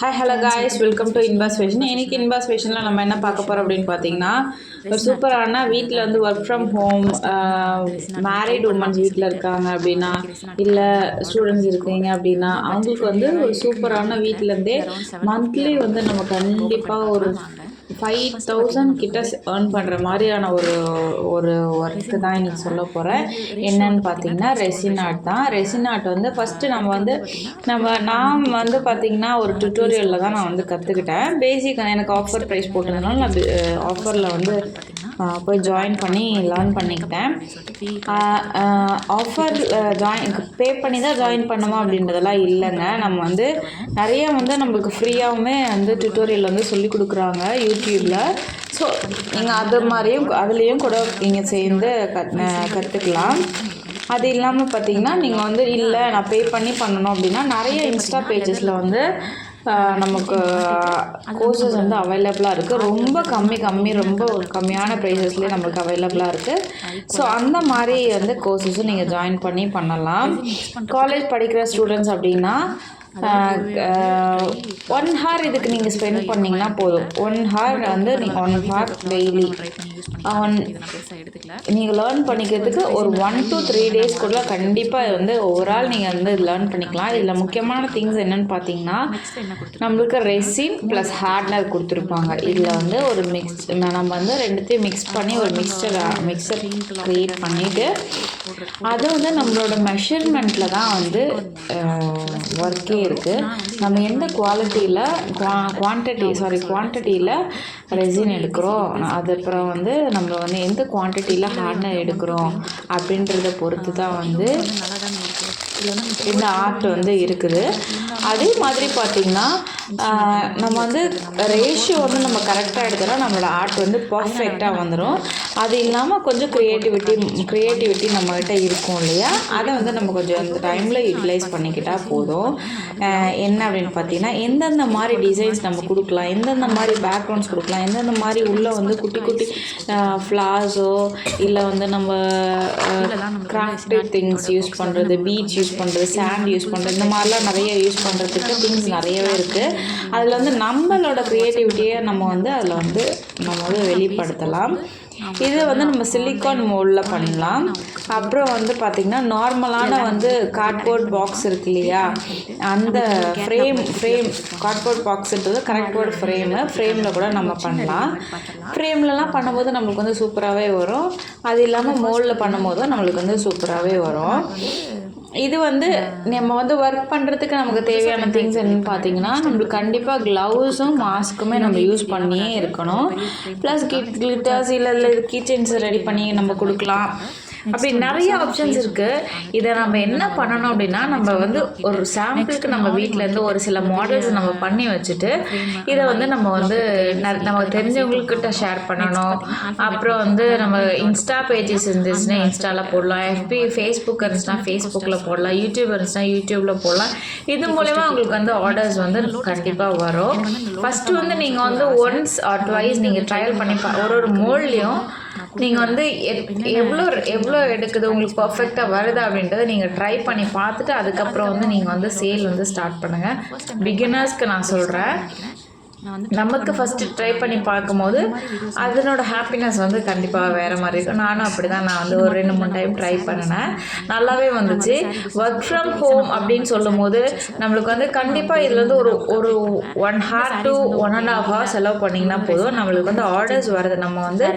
Hi hello guys welcome to Inbas fashion இன்னைக்கு இன்பாஸ் ஃபேஷனில் நம்ம என்ன பார்க்க போகிறோம் அப்படின்னு பார்த்தீங்கன்னா ஒரு சூப்பரான வீட்டில் வந்து work from home married womens வீட்டில் இருக்காங்க அப்படின்னா இல்லை ஸ்டூடெண்ட்ஸ் இருக்கீங்க அப்படின்னா அவங்களுக்கு வந்து ஒரு சூப்பரான வீட்டிலேருந்தே மந்த்லி வந்து நம்ம கண்டிப்பாக ஒரு ஃபைவ் தௌசண்ட் கிட்ட ஏர்ன் பண்ணுற மாதிரியான ஒரு ஒரு ஒர்க்கு தான் இன்னைக்கு சொல்ல போகிறேன் என்னன்னு பார்த்தீங்கன்னா ரெசின் ஆர்ட் தான். ரெசின் ஆர்ட் வந்து ஃபஸ்ட்டு நம்ம வந்து நம்ம நான் வந்து பார்த்தீங்கன்னா ஒரு டுட்டோரியலில் தான் நான் வந்து கற்றுக்கிட்டேன் பேசிக் எனக்கு ஆஃபர் ப்ரைஸ் போட்டதுனால நான் ஆஃபரில் வந்து போய் ஜாயின் பண்ணி லேர்ன் பண்ணிக்கிட்டேன். ஆஃபர் ஜாயின் பே பண்ணி தான் ஜாயின் பண்ணுமா அப்படின்றதெல்லாம் இல்லைங்க. நம்ம வந்து நிறைய வந்து நம்மளுக்கு ஃப்ரீயாகவுமே வந்து டுட்டோரியல் வந்து சொல்லி கொடுக்குறாங்க. யூடியூப்பில் ஸோ நீங்கள் அது மாதிரியும் அதுலேயும் கூட நீங்கள் சேர்ந்து கத் கற்றுக்கலாம் அது இல்லாமல் பார்த்தீங்கன்னா நீங்கள் வந்து இல்லை நான் பே பண்ணி பண்ணணும் அப்படின்னா நிறைய இன்ஸ்டா பேஜஸில் வந்து நமக்கு கோர்சஸ் வந்து அவைலபிளாக இருக்குது ரொம்ப கம்மி கம்மி ரொம்ப கம்மியான ப்ரைஸஸ்லேயே நம்மளுக்கு அவைலபிளாக இருக்குது ஸோ அந்த மாதிரி வந்து கோர்சஸும் நீங்கள் ஜாயின் பண்ணி பண்ணலாம். காலேஜ் படிக்கிற ஸ்டூடெண்ட்ஸ் அப்படின்னா ஒன் ஹார் இதுக்கு நீங்கள் ஸ்பெண்ட் பண்ணிங்கன்னா போதும். ஒன் ஹார் வந்து நீங்கள் ஒன் ஹார் டெய்லி ஒன் நீங்கள் லேர்ன் பண்ணிக்கிறதுக்கு ஒரு ஒன் to த்ரீ டேஸ்க்குள்ளே கண்டிப்பாக வந்து ஓவரால் நீங்கள் வந்து லேர்ன் பண்ணிக்கலாம். இதில் முக்கியமான திங்ஸ் என்னன்னு பார்த்தீங்கன்னா நம்மளுக்கு ரெசின் ப்ளஸ் ஹார்ட்னர் கொடுத்துருப்பாங்க. இதில் வந்து ஒரு மிக்ஸ் நம்ம வந்து ரெண்டுத்தையும் மிக்ஸ் பண்ணி ஒரு மிக்சர் மிக்சர் க்ரியேட் பண்ணிவிட்டு அது வந்து நம்மளோட மெஷர்மெண்ட்டில் தான் வந்து ஒர்க்கே இருக்குது நம்ம எந்த குவாலிட்டியில் குவா குவான்டிட்டி சாரி குவான்டிட்டியில் ரெசின் எடுக்கிறோம்? அது அப்புறம் வந்து நம்ம வந்து எந்த குவான்டிட்டியில் ஹார்ட்னர் எடுக்கிறோம்? அப்படின்றத பொறுத்து தான் வந்து இந்த ஆர்ட் வந்து இருக்குது. அதே மாதிரி பார்த்திங்கன்னா நம்ம வந்து ரேஷியோ வந்து நம்ம கரெக்டாக எடுத்தோம்னா நம்மளோட ஆர்ட் வந்து பர்ஃபெக்டாக வந்துடும் அது இல்லாமல் கொஞ்சம் க்ரியேட்டிவிட்டி க்ரியேட்டிவிட்டி நம்மகிட்ட இருக்கும் இல்லையா? அதை வந்து நம்ம கொஞ்சம் அந்த டைமில் யூட்டிலைஸ் பண்ணிக்கிட்டால் போதும். என்ன அப்படின்னு பார்த்தீங்கன்னா எந்தெந்த மாதிரி டிசைன்ஸ் நம்ம கொடுக்கலாம் எந்தெந்த மாதிரி பேக்ரவுண்ட்ஸ் கொடுக்கலாம் எந்தெந்த மாதிரி உள்ளே வந்து குட்டி குட்டி ஃப்ளார்ஸோ இல்லை வந்து நம்ம கிராஃப்டட் திங்ஸ் யூஸ் பண்ணுறது பீச் யூஸ் பண்ணுறது சாண்ட் யூஸ் பண்ணுறது இந்த மாதிரிலாம் நிறைய யூஸ் பண்ணுறதுக்கு திங்ஸ் நிறையவே இருக்குது அதில் வந்து நம்மளோட க்ரியேட்டிவிட்டியை நம்ம வந்து அதில் வந்து நம்ம வந்து வெளிப்படுத்தலாம். இது வந்து நம்ம சிலிக்கான் மோல்டில் பண்ணலாம். அப்புறம் வந்து பார்த்திங்கன்னா நார்மலான வந்து கார்ட்போர்ட் பாக்ஸ் இருக்கு இல்லையா? அந்த ஃப்ரேம் ஃப்ரேம் கார்ட்போர்ட் பாக்ஸுன்றது கரெக்ட் ஃப்ரேமு ஃப்ரேமில் கூட நம்ம பண்ணலாம். ஃப்ரேம்லலாம் பண்ணும்போது நம்மளுக்கு வந்து சூப்பராகவே வரும். அது இல்லாமல் மோல்டில் பண்ணும்போதும் நம்மளுக்கு வந்து சூப்பராகவே வரும். இது வந்து நம்ம வந்து ஒர்க் பண்ணுறதுக்கு நமக்கு தேவையான திங்ஸ் என்னன்னு பார்த்தீங்கன்னா நம்மளுக்கு கண்டிப்பாக க்ளவுஸும் மாஸ்க்குமே நம்ம யூஸ் பண்ணியே இருக்கணும். ப்ளஸ் கிட் கிளிட்டர்ஸ் இல்லை இல்லை கிச்சன்ஸ் ரெடி பண்ணி நம்ம கொடுக்கலாம். அப்படி நிறைய ஆப்ஷன்ஸ் இருக்குது இதை நம்ம என்ன பண்ணணும் அப்படின்னா நம்ம வந்து ஒரு சாம்பிளுக்கு நம்ம வீட்டில் இருந்து ஒரு சில மாடல்ஸ் நம்ம பண்ணி வச்சுட்டு இதை வந்து நம்ம வந்து நமக்கு தெரிஞ்சவங்கக்கிட்ட ஷேர் பண்ணணும். அப்புறம் வந்து நம்ம இன்ஸ்டா பேஜஸ் இருந்துச்சுன்னா இன்ஸ்டாவில் போடலாம். எஃபி ஃபேஸ்புக் இருந்துச்சுன்னா ஃபேஸ்புக்கில் போடலாம். யூடியூப் இருந்துச்சுன்னா யூடியூப்பில் போடலாம். இது மூலயமா உங்களுக்கு வந்து ஆர்டர்ஸ் வந்து கண்டிப்பாக வரும். ஃபஸ்ட்டு வந்து நீங்கள் வந்து ஒன்ஸ் ஆர் ட்வைஸ் நீங்கள் ட்ரையல் பண்ணி ஒரு ஒரு மோல்லையும் நீங்கள் வந்து எவ்வளோ எவ்வளோ எடுக்குது? உங்களுக்கு பர்ஃபெக்டாக வருதா அப்படின்றத நீங்கள் ட்ரை பண்ணி பார்த்துட்டு அதுக்கப்புறம் வந்து நீங்கள் வந்து சேல் வந்து ஸ்டார்ட் பண்ணுங்கள் பிகினர்ஸ்க்கு நான் சொல்கிறேன் நமக்கு ஃபஸ்ட்டு ட்ரை பண்ணி பார்க்கும்போது அதனோட ஹாப்பினஸ் வந்து கண்டிப்பாக வேறு மாதிரி இருக்கும். நானும் அப்படி தான் நான் வந்து ஒரு ரெண்டு மூணு டைம் ட்ரை பண்ணினேன். நல்லாவே வந்துச்சு. ஒர்க் ஃப்ரம் ஹோம் அப்படின்னு சொல்லும்போது நம்மளுக்கு வந்து கண்டிப்பாக இதில் வந்து ஒரு ஒரு one hour to one and half hour செலவு பண்ணிங்கன்னா போதும். நம்மளுக்கு வந்து ஆர்டர்ஸ் வருது. நம்ம வந்து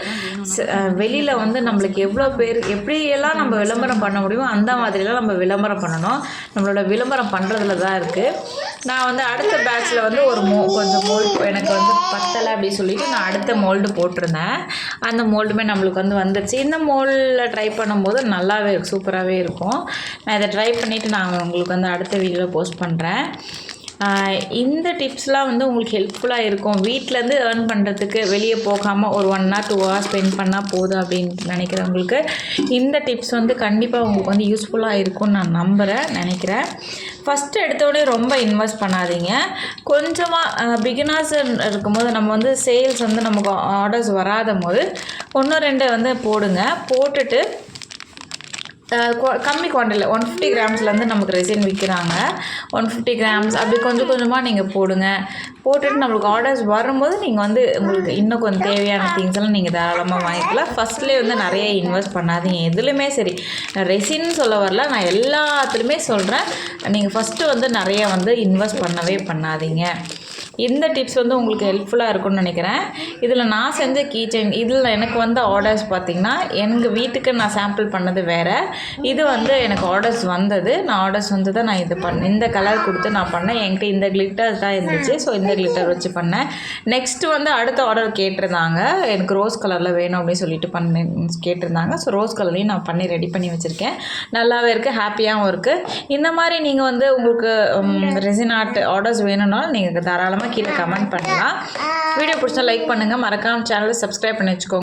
வெளியில் வந்து நம்மளுக்கு எவ்வளோ பேர் எப்படியெல்லாம் நம்ம விளம்பரம் பண்ண முடியுமோ அந்த மாதிரிலாம் நம்ம விளம்பரம் பண்ணணும். நம்மளோட விளம்பரம் பண்ணுறதுல தான் இருக்குது நான் வந்து அடுத்த பேட்ச்சில் வந்து ஒரு மோ கொஞ்சம் மோல்டு எனக்கு வந்து பத்தலை அப்படின்னு சொல்லிட்டு நான் அடுத்த மோல்டு போட்டிருந்தேன். அந்த மோல்டுமே நம்மளுக்கு வந்து வந்துடுச்சு இந்த மோல்டில் ட்ரை பண்ணும்போது நல்லாவே இருக்கும் சூப்பராகவே இருக்கும். நான் இதை ட்ரை பண்ணிவிட்டு நான் உங்களுக்கு வந்து அடுத்த வீடியோவில் போஸ்ட் பண்ணுறேன் இந்த டிப்ஸ்லாம் வந்து உங்களுக்கு ஹெல்ப்ஃபுல்லாக இருக்கும். வீட்டிலேருந்து ஏர்ன் பண்ணுறதுக்கு வெளியே போகாமல் ஒரு one hour two hour spend பண்ணால் போதும் அப்படின்னு நினைக்கிறவங்களுக்கு இந்த டிப்ஸ் வந்து கண்டிப்பாக உங்களுக்கு வந்து யூஸ்ஃபுல்லாக இருக்கும்னு நான் நம்புகிறேன் நினைக்கிறேன். ஃபஸ்ட்டு எடுத்தோடனே ரொம்ப இன்வெஸ்ட் பண்ணாதீங்க. கொஞ்சமாக பிகினர்ஸ் இருக்கும்போது நம்ம வந்து சேல்ஸ் வந்து நமக்கு ஆர்டர்ஸ் வராத போது ஒன்று ரெண்டு வந்து போடுங்க. போட்டுட்டு கம்மி குவான்டிட்டியில் ஒன் ஃபிஃப்டி கிராம்ஸ்லேருந்து நமக்கு ரெசின் விற்கிறாங்க ஒன் ஃபிஃப்டி கிராம்ஸ் அப்படி கொஞ்சம் கொஞ்சமாக நீங்கள் போடுங்க. போட்டுட்டு நம்மளுக்கு ஆர்டர்ஸ் வரும்போது நீங்கள் வந்து உங்களுக்கு இன்னும் கொஞ்சம் தேவையான திங்ஸ் எல்லாம் நீங்கள் தாராளமாக வாங்கிக்கலாம். ஃபஸ்ட்லேயே வந்து நிறைய இன்வெஸ்ட் பண்ணாதீங்க. எதுலையுமே சரி ரெசின்னு சொல்ல வரல. நான் எல்லாத்துலேயுமே சொல்கிறேன் நீங்கள் ஃபஸ்ட்டு வந்து நிறைய வந்து இன்வெஸ்ட் பண்ணவே பண்ணாதீங்க. இந்த டிப்ஸ் வந்து உங்களுக்கு ஹெல்ப்ஃபுல்லாக இருக்கும்னு நினைக்கிறேன். இதில் நான் செஞ்ச கீ செயின் இதில் எனக்கு வந்த ஆர்டர்ஸ் பார்த்திங்கன்னா எங்கள் வீட்டுக்கு நான் சாம்பிள் பண்ணது வேறு. இது வந்து எனக்கு ஆர்டர்ஸ் வந்தது. நான் ஆர்டர்ஸ் வந்து தான் நான் இது பண்ணேன் இந்த கலர் கொடுத்து நான் பண்ணேன். என்கிட்ட இந்த கிளிட்டர் தான் இருந்துச்சு. ஸோ இந்த கிளிட்டர் வச்சு பண்ணேன். நெக்ஸ்ட் வந்து அடுத்த ஆர்டர் கேட்டிருந்தாங்க. எனக்கு ரோஸ் கலரில் வேணும் அப்படின்னு சொல்லிட்டு பண்ண கேட்டிருந்தாங்க. ஸோ ரோஸ் கலர்லையும் நான் பண்ணி ரெடி பண்ணி வச்சுருக்கேன். நல்லாவே இருக்குது ஹாப்பியாகவும் இருக்குது இந்த மாதிரி நீங்கள் வந்து உங்களுக்கு ரெசின் ஆர்ட் ஆர்டர்ஸ் வேணும்னாலும் நீங்கள் தாராளமாக கீழே கமெண்ட் பண்ணலாம். வீடியோ பிடிச்சா லைக் பண்ணுங்கள் மறக்காம சேனலை சப்ஸ்கிரைப் பண்ணி வச்சுக்கோங்க.